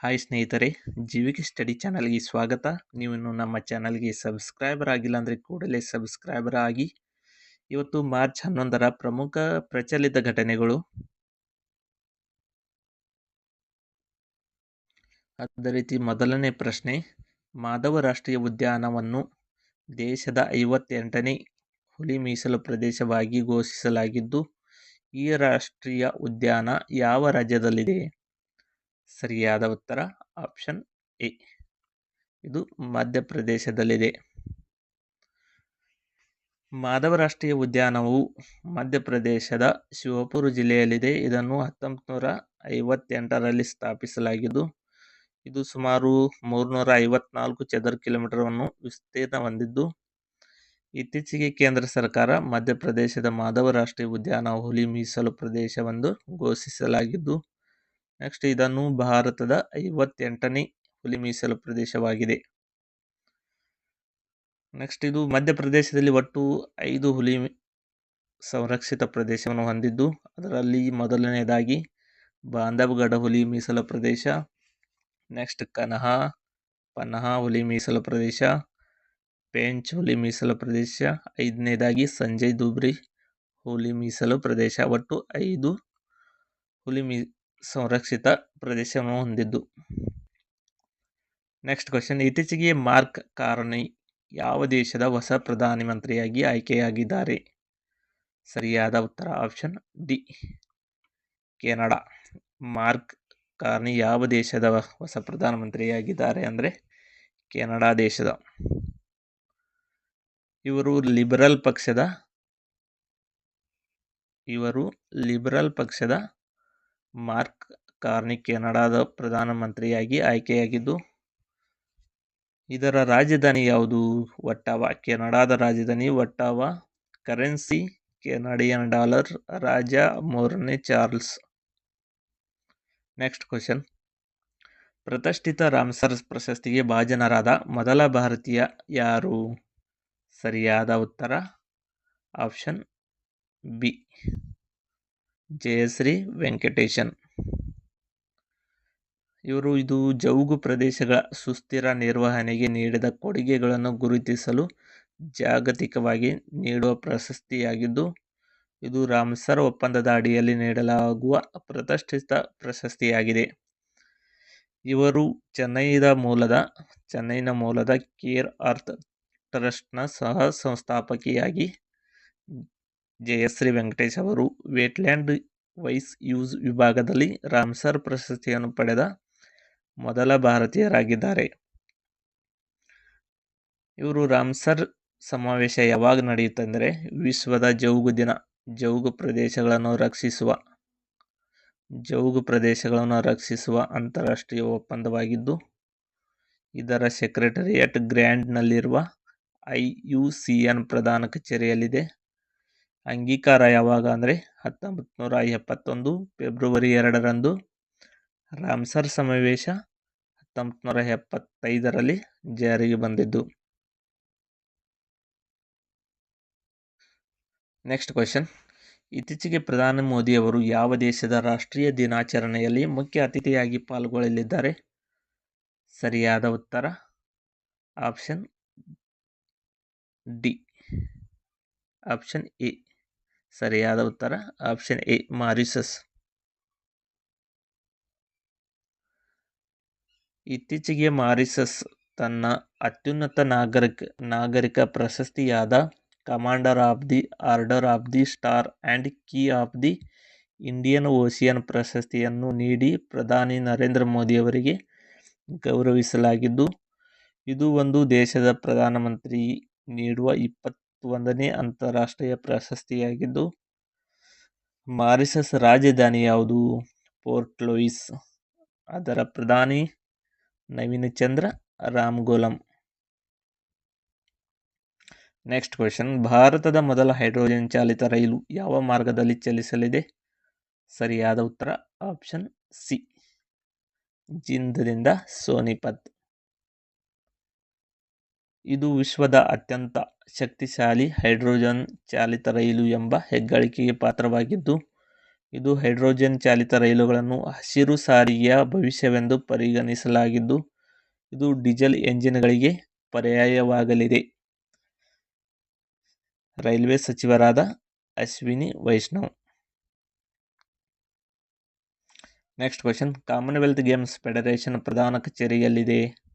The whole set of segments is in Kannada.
ಹಾಯ್ ಸ್ನೇಹಿತರೆ, ಜೀವಿಕೆ ಸ್ಟಡಿ ಚಾನಲ್ಗೆ ಸ್ವಾಗತ. ನೀವು ನಮ್ಮ ಚಾನಲ್ಗೆ ಸಬ್ಸ್ಕ್ರೈಬರ್ ಆಗಿಲ್ಲ ಅಂದರೆ ಕೂಡಲೇ ಸಬ್ಸ್ಕ್ರೈಬರ್ ಆಗಿ. ಇವತ್ತು ಮಾರ್ಚ್ ಹನ್ನೊಂದರ ಪ್ರಮುಖ ಪ್ರಚಲಿತ ಘಟನೆಗಳು. ಅದೇ ರೀತಿ ಮೊದಲನೇ ಪ್ರಶ್ನೆ ಮಾಧವ ರಾಷ್ಟ್ರೀಯ ಉದ್ಯಾನವನ್ನು ದೇಶದ ಐವತ್ತೆಂಟನೇ ಹುಲಿ ಮೀಸಲು ಪ್ರದೇಶವಾಗಿ ಘೋಷಿಸಲಾಗಿದ್ದು, ಈ ರಾಷ್ಟ್ರೀಯ ಉದ್ಯಾನ ಯಾವ ರಾಜ್ಯದಲ್ಲಿದೆ? ಸರಿಯಾದ ಉತ್ತರ ಆಪ್ಷನ್ ಎ ಇದು ಮಧ್ಯಪ್ರದೇಶದಲ್ಲಿದೆ. ಮಾಧವ ರಾಷ್ಟ್ರೀಯ ಉದ್ಯಾನವು ಮಧ್ಯಪ್ರದೇಶದ ಶಿವಪುರ ಜಿಲ್ಲೆಯಲ್ಲಿದೆ. ಇದನ್ನು ಹತ್ತೊಂಬತ್ತು ನೂರ ಐವತ್ತೆಂಟರಲ್ಲಿ ಸ್ಥಾಪಿಸಲಾಗಿದ್ದು, ಇದು ಸುಮಾರು ಮೂರುನೂರ ಐವತ್ನಾಲ್ಕು ಚದರ ಕಿಲೋಮೀಟರ್ವನ್ನು ವಿಸ್ತೀರ್ಣ ಹೊಂದಿದ್ದು, ಇತ್ತೀಚೆಗೆ ಕೇಂದ್ರ ಸರ್ಕಾರ ಮಧ್ಯಪ್ರದೇಶದ ಮಾಧವ ರಾಷ್ಟ್ರೀಯ ಉದ್ಯಾನ ಹುಲಿ ಮೀಸಲು ಪ್ರದೇಶವೆಂದು ಘೋಷಿಸಲಾಗಿದ್ದು ನೆಕ್ಸ್ಟ್ ಇದನ್ನು ಭಾರತದ ಐವತ್ತೆಂಟನೇ ಹುಲಿ ಮೀಸಲು ಪ್ರದೇಶವಾಗಿದೆ. ನೆಕ್ಸ್ಟ್ ಇದು ಮಧ್ಯಪ್ರದೇಶದಲ್ಲಿ ಒಟ್ಟು ಐದು ಹುಲಿ ಸಂರಕ್ಷಿತ ಪ್ರದೇಶವನ್ನು ಹೊಂದಿದ್ದು, ಅದರಲ್ಲಿ ಮೊದಲನೆಯದಾಗಿ ಬಾಂಧವಗಢ ಹುಲಿ ಮೀಸಲು ಪ್ರದೇಶ ನೆಕ್ಸ್ಟ್ ಕನಹಾ, ಪನಹಾ ಹುಲಿ ಮೀಸಲು ಪ್ರದೇಶ, ಪೇಂಚ್ ಹುಲಿ ಮೀಸಲು ಪ್ರದೇಶ, ಐದನೇದಾಗಿ ಸಂಜಯ್ ದುಬ್ರಿ ಹುಲಿ ಮೀಸಲು ಪ್ರದೇಶ. ಒಟ್ಟು ಐದು ಹುಲಿ ಮೀ ಸಂರಕ್ಷಿತ ಪ್ರದೇಶವನ್ನು ಹೊಂದಿದ್ದು. ನೆಕ್ಸ್ಟ್ ಕ್ವಶನ್ ಇತ್ತೀಚೆಗೆ ಮಾರ್ಕ್ ಕಾರಣಿ ಯಾವ ದೇಶದ ಹೊಸ ಪ್ರಧಾನಮಂತ್ರಿಯಾಗಿ ಆಯ್ಕೆಯಾಗಿದ್ದಾರೆ? ಸರಿಯಾದ ಉತ್ತರ option D Canada. Mark Carney ಯಾವ ದೇಶದ ಹೊಸ ಪ್ರಧಾನಮಂತ್ರಿಯಾಗಿದ್ದಾರೆ ಅಂದರೆ ಕೆನಡಾ ದೇಶದ. ಇವರು ಲಿಬರಲ್ ಪಕ್ಷದ, ಇವರು ಲಿಬರಲ್ ಪಕ್ಷದ ಮಾರ್ಕ್ ಕಾರ್ನಿ ಕೆನಡಾದ ಪ್ರಧಾನಮಂತ್ರಿಯಾಗಿ ಆಯ್ಕೆಯಾಗಿದ್ದು, ಇದರ ರಾಜಧಾನಿ ಯಾವುದು? ಒಟ್ಟಾವ ಕೆನಡಾದ ರಾಜಧಾನಿ ಒಟ್ಟಾವ ಕರೆನ್ಸಿ ಕೆನಡಿಯನ್ ಡಾಲರ್ ರಾಜ ಮೂರನೇ ಚಾರ್ಲ್ಸ್. Next question. ಪ್ರತಿಷ್ಠಿತ ರಾಮ್ಸರ್ ಪ್ರಶಸ್ತಿಗೆ ಭಾಜನರಾದ ಮೊದಲ ಭಾರತೀಯ ಯಾರು? ಸರಿಯಾದ ಉತ್ತರ? Option B. ಜಯಶ್ರೀ ವೆಂಕಟೇಶನ್. ಇವರು ಇದು ಜೌಗು ಪ್ರದೇಶಗಳ ಸುಸ್ಥಿರ ನಿರ್ವಹಣೆಗೆ ನೀಡಿದ ಕೊಡುಗೆಗಳನ್ನು ಗುರುತಿಸಲು ಜಾಗತಿಕವಾಗಿ ನೀಡುವ ಪ್ರಶಸ್ತಿಯಾಗಿದ್ದು, ಇದು ರಾಮ್ಸರ್ ಒಪ್ಪಂದದ ಅಡಿಯಲ್ಲಿ ನೀಡಲಾಗುವ ಪ್ರತಿಷ್ಠಿತ ಪ್ರಶಸ್ತಿಯಾಗಿದೆ. ಇವರು ಚೆನ್ನೈದ ಮೂಲದ, ಚೆನ್ನೈನ ಮೂಲದ ಕೇರ್ ಅರ್ತ್ ಟ್ರಸ್ಟ್ನ ಸಹ ಸಂಸ್ಥಾಪಕಿಯಾಗಿ ಜಯಶ್ರೀ ವೆಂಕಟೇಶ್ ಅವರು ವೇಟ್ಲ್ಯಾಂಡ್ ವೈಸ್ ಯೂಸ್ ವಿಭಾಗದಲ್ಲಿ ರಾಮ್ಸರ್ ಪ್ರಶಸ್ತಿಯನ್ನು ಪಡೆದ ಮೊದಲ ಭಾರತೀಯರಾಗಿದ್ದಾರೆ. ಇವರು ರಾಮ್ಸರ್ ಸಮಾವೇಶ ಯಾವಾಗ ನಡೆಯುತ್ತೆಂದರೆ ವಿಶ್ವದ ಜೌಗು ದಿನ, ಜೌಗು ಪ್ರದೇಶಗಳನ್ನು ರಕ್ಷಿಸುವ, ಜೌಗು ಪ್ರದೇಶಗಳನ್ನು ರಕ್ಷಿಸುವ ಅಂತಾರಾಷ್ಟ್ರೀಯ ಒಪ್ಪಂದವಾಗಿದ್ದು, ಇದರ ಸೆಕ್ರೆಟರಿಯೇಟ್ ಗ್ರ್ಯಾಂಡ್ನಲ್ಲಿರುವ ಐ ಯು ಸಿ ಎನ್ ಪ್ರಧಾನ ಕಚೇರಿಯಲ್ಲಿದೆ. ಅಂಗೀಕಾರ ಯಾವಾಗ ಅಂದರೆ ಹತ್ತೊಂಬತ್ತು ನೂರ ಎಪ್ಪತ್ತೊಂದು ಫೆಬ್ರವರಿ ಎರಡರಂದು ರಾಮ್ಸರ್ ಸಮಾವೇಶ ಹತ್ತೊಂಬತ್ತು ನೂರ ಎಪ್ಪತ್ತೈದರಲ್ಲಿ ಜಾರಿಗೆ ಬಂದಿದ್ದು. ನೆಕ್ಸ್ಟ್ ಕ್ವೆಶನ್ ಇತ್ತೀಚೆಗೆ ಪ್ರಧಾನಿ ಮೋದಿಯವರು ಯಾವ ದೇಶದ ರಾಷ್ಟ್ರೀಯ ದಿನಾಚರಣೆಯಲ್ಲಿ ಮುಖ್ಯ ಅತಿಥಿಯಾಗಿ ಪಾಲ್ಗೊಳ್ಳಲಿದ್ದಾರೆ? ಸರಿಯಾದ ಉತ್ತರ? ಆಪ್ಷನ್ ಡಿ ಆಪ್ಷನ್ ಎ ಸರಿಯಾದ ಉತ್ತರ ಆಪ್ಷನ್ ಎ ಮಾರಿಸಸ್ ಇತ್ತೀಚೆಗೆ ಮಾರಿಸಸ್ ತನ್ನ ಅತ್ಯುನ್ನತ ನಾಗರಿಕ ನಾಗರಿಕ ಪ್ರಶಸ್ತಿಯಾದ commander of the order of the star and key of the Indian Ocean ಪ್ರಶಸ್ತಿಯನ್ನು ನೀಡಿ ಪ್ರಧಾನಿ ನರೇಂದ್ರ ಮೋದಿಯವರಿಗೆ ಗೌರವಿಸಲಾಗಿದ್ದು, ಇದು ಒಂದು ದೇಶದ ಪ್ರಧಾನಮಂತ್ರಿ ನೀಡುವ ಇಪ್ಪತ್ತೊಂದನೇ ಅಂತಾರಾಷ್ಟ್ರೀಯ ಪ್ರಶಸ್ತಿಯಾಗಿದ್ದು ಮಾರಿಸಸ್ ರಾಜಧಾನಿ ಯಾವುದು? Port Louis. ಅದರ ಪ್ರಧಾನಿ ನವೀನ್ ಚಂದ್ರ ರಾಮ್ಗೋಲಂ ನೆಕ್ಸ್ಟ್ ಕ್ವೆಶನ್. ಭಾರತದ ಮೊದಲ ಹೈಡ್ರೋಜನ್ ಚಾಲಿತ ರೈಲು ಯಾವ ಮಾರ್ಗದಲ್ಲಿ ಚಲಿಸಲಿದೆ? ಸರಿಯಾದ ಉತ್ತರ, ಆಪ್ಷನ್ ಸಿ. ಜಿಂದದಿಂದ ಸೋನಿಪತ್. ಇದು ವಿಶ್ವದ ಅತ್ಯಂತ ಶಕ್ತಿಶಾಲಿ ಹೈಡ್ರೋಜನ್ ಚಾಲಿತ ರೈಲು ಎಂಬ ಹೆಗ್ಗಳಿಕೆಗೆ ಪಾತ್ರವಾಗಿದ್ದು, ಇದು ಹೈಡ್ರೋಜನ್ ಚಾಲಿತ ರೈಲುಗಳನ್ನು ಹಸಿರು ಸಾರಿಗೆಯ ಭವಿಷ್ಯವೆಂದು ಪರಿಗಣಿಸಲಾಗಿದ್ದು, ಇದು ಡೀಸೆಲ್ ಎಂಜಿನ್ಗಳಿಗೆ ಪರ್ಯಾಯವಾಗಲಿದೆ. ರೈಲ್ವೆ ಸಚಿವರಾದ Ashwini Vaishnaw. Next question. Commonwealth games federation ಪ್ರಧಾನ ಕಚೇರಿಯಲ್ಲಿದೆ.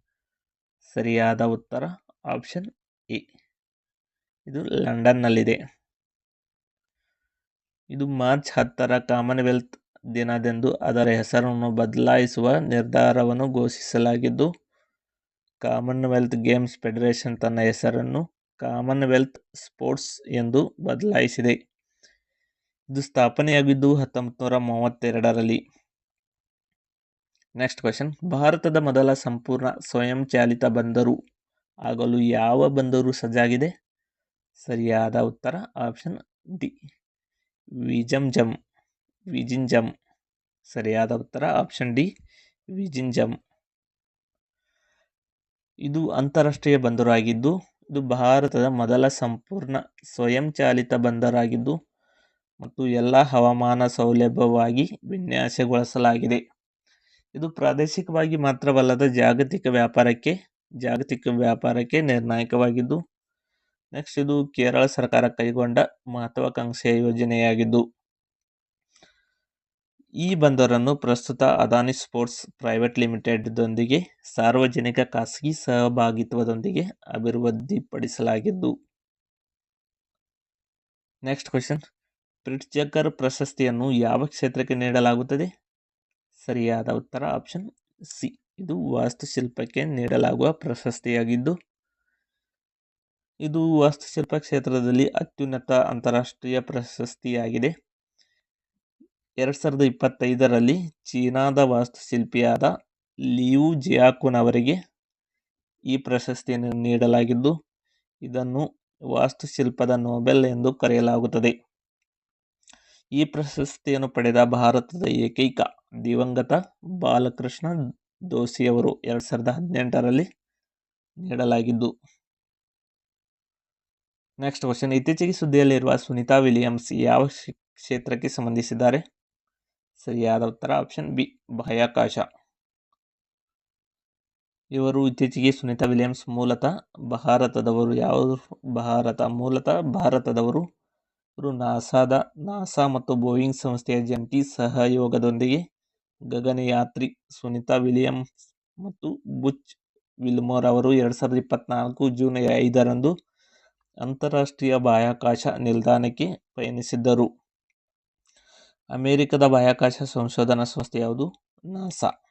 ಸರಿಯಾದ ಉತ್ತರ ಆಪ್ಷನ್ ಎ ಇದು ಲಂಡನ್ನಲ್ಲಿದೆ. ಇದು ಮಾರ್ಚ್ ಹತ್ತರ ಕಾಮನ್ವೆಲ್ತ್ ದಿನದಂದು ಅದರ ಹೆಸರನ್ನು ಬದಲಾಯಿಸುವ ನಿರ್ಧಾರವನ್ನು ಘೋಷಿಸಲಾಗಿದ್ದು, ಕಾಮನ್ವೆಲ್ತ್ ಗೇಮ್ಸ್ ಫೆಡರೇಷನ್ ತನ್ನ ಹೆಸರನ್ನು ಕಾಮನ್ವೆಲ್ತ್ ಸ್ಪೋರ್ಟ್ಸ್ ಎಂದು ಬದಲಾಯಿಸಿದೆ. ಇದು ಸ್ಥಾಪನೆಯಾಗಿದ್ದು ಹತ್ತೊಂಬತ್ತು ನೂರ ಮೂವತ್ತೆರಡರಲ್ಲಿ. Next question. ಭಾರತದ ಮೊದಲ ಸಂಪೂರ್ಣ ಸ್ವಯಂಚಾಲಿತ ಬಂದರು. ಆಗಲು ಯಾವ ಬಂದರು ಸಜ್ಜಾಗಿದೆ? ಸರಿಯಾದ ಉತ್ತರ ಆಪ್ಷನ್ ಡಿ. ವಿಜಂಜಮ್ ವಿಜಿಂಜಮ್ ಸರಿಯಾದ ಉತ್ತರ ಆಪ್ಷನ್ ಡಿ. ವಿಜಿಂಜಮ್ ಇದು ಅಂತಾರಾಷ್ಟ್ರೀಯ ಬಂದರಾಗಿದ್ದು, ಇದು ಭಾರತದ ಮೊದಲ ಸಂಪೂರ್ಣ ಸ್ವಯಂಚಾಲಿತ ಬಂದರಾಗಿದ್ದು ಮತ್ತು ಎಲ್ಲ ಹವಾಮಾನ ಸೌಲಭ್ಯವಾಗಿ ವಿನ್ಯಾಸಗೊಳಿಸಲಾಗಿದೆ. ಇದು ಪ್ರಾದೇಶಿಕವಾಗಿ ಮಾತ್ರವಲ್ಲದ ಜಾಗತಿಕ ವ್ಯಾಪಾರಕ್ಕೆ ಜಾಗತಿಕ ವ್ಯಾಪಾರಕ್ಕೆ ನಿರ್ಣಾಯಕವಾಗಿದ್ದು ನೆಕ್ಸ್ಟ್ ಇದು ಕೇರಳ ಸರ್ಕಾರ ಕೈಗೊಂಡ ಮಹತ್ವಾಕಾಂಕ್ಷೆಯ ಯೋಜನೆಯಾಗಿದ್ದು, ಈ ಬಂದರನ್ನು ಪ್ರಸ್ತುತ ಅದಾನಿ ಸ್ಪೋರ್ಟ್ಸ್ ಪ್ರೈವೇಟ್ ಲಿಮಿಟೆಡ್ದೊಂದಿಗೆ ಸಾರ್ವಜನಿಕ ಖಾಸಗಿ ಸಹಭಾಗಿತ್ವದೊಂದಿಗೆ ಅಭಿವೃದ್ಧಿಪಡಿಸಲಾಗಿದ್ದು ನೆಕ್ಸ್ಟ್ ಕ್ವೆಶನ್ ಪ್ರಿಟ್ಜಕರ್ ಪ್ರಶಸ್ತಿಯನ್ನು ಯಾವ ಕ್ಷೇತ್ರಕ್ಕೆ ನೀಡಲಾಗುತ್ತದೆ? ಸರಿಯಾದ ಉತ್ತರ ಆಪ್ಷನ್ ಸಿ ಇದು ವಾಸ್ತುಶಿಲ್ಪಕ್ಕೆ ನೀಡಲಾಗುವ ಪ್ರಶಸ್ತಿಯಾಗಿದ್ದು, ಇದು ವಾಸ್ತುಶಿಲ್ಪ ಕ್ಷೇತ್ರದಲ್ಲಿ ಅತ್ಯುನ್ನತ ಅಂತಾರಾಷ್ಟ್ರೀಯ ಪ್ರಶಸ್ತಿಯಾಗಿದೆ. ಎರಡು ಸಾವಿರದ ಇಪ್ಪತ್ತೈದರಲ್ಲಿ ಚೀನಾದ ವಾಸ್ತುಶಿಲ್ಪಿಯಾದ ಲಿಯು ಜಿಯಾಕುನ್ ಅವರಿಗೆ ಈ ಪ್ರಶಸ್ತಿಯನ್ನು ನೀಡಲಾಗಿದ್ದು, ಇದನ್ನು ವಾಸ್ತುಶಿಲ್ಪದ ನೋಬೆಲ್ ಎಂದು ಕರೆಯಲಾಗುತ್ತದೆ. ಈ ಪ್ರಶಸ್ತಿಯನ್ನು ಪಡೆದ ಭಾರತದ ಏಕೈಕ ದಿವಂಗತ ಬಾಲಕೃಷ್ಣ ದೋಶಿಯವರು ಎರಡು ಸಾವಿರದ ಹದಿನೆಂಟರಲ್ಲಿ ನೀಡಲಾಗಿದ್ದು. ನೆಕ್ಸ್ಟ್ ಕ್ವಶನ್ ಇತ್ತೀಚೆಗೆ ಸುದ್ದಿಯಲ್ಲಿರುವ ಸುನೀತಾ ವಿಲಿಯಮ್ಸ್ ಯಾವ ಕ್ಷೇತ್ರಕ್ಕೆ ಸಂಬಂಧಿಸಿದ್ದಾರೆ? ಸರಿಯಾದ ಉತ್ತರ ಆಪ್ಷನ್ ಬಿ, ಬಾಹ್ಯಾಕಾಶ. ಇವರು ಇತ್ತೀಚೆಗೆ ಸುನೀತಾ ವಿಲಿಯಮ್ಸ್ ಮೂಲತಃ ಭಾರತದವರು ಯಾವ ಭಾರತ ಮೂಲತಃ ಭಾರತದವರು. ಇವರು ನಾಸಾದ, ನಾಸಾ ಮತ್ತು ಬೋಯಿಂಗ್ ಸಂಸ್ಥೆಯ ಜಂಟಿ ಸಹಯೋಗದೊಂದಿಗೆ ಗಗನಯಾತ್ರಿ ಸುನಿತಾ ವಿಲಿಯಮ್ಸ್ ಮತ್ತು ಬುಚ್ ವಿಲ್ಮೋರ್ ಅವರು ಎರಡು ಸಾವಿರದ ಇಪ್ಪತ್ನಾಲ್ಕು ಜೂನ್ ಐದರಂದು ಅಂತಾರಾಷ್ಟ್ರೀಯ ಬಾಹ್ಯಾಕಾಶ ನಿಲ್ದಾಣಕ್ಕೆ ಪಯಣಿಸಿದ್ದರು. ಅಮೆರಿಕದ ಬಾಹ್ಯಾಕಾಶ ಸಂಶೋಧನಾ ಸಂಸ್ಥೆ ಯಾವುದು? ನಾಸಾ.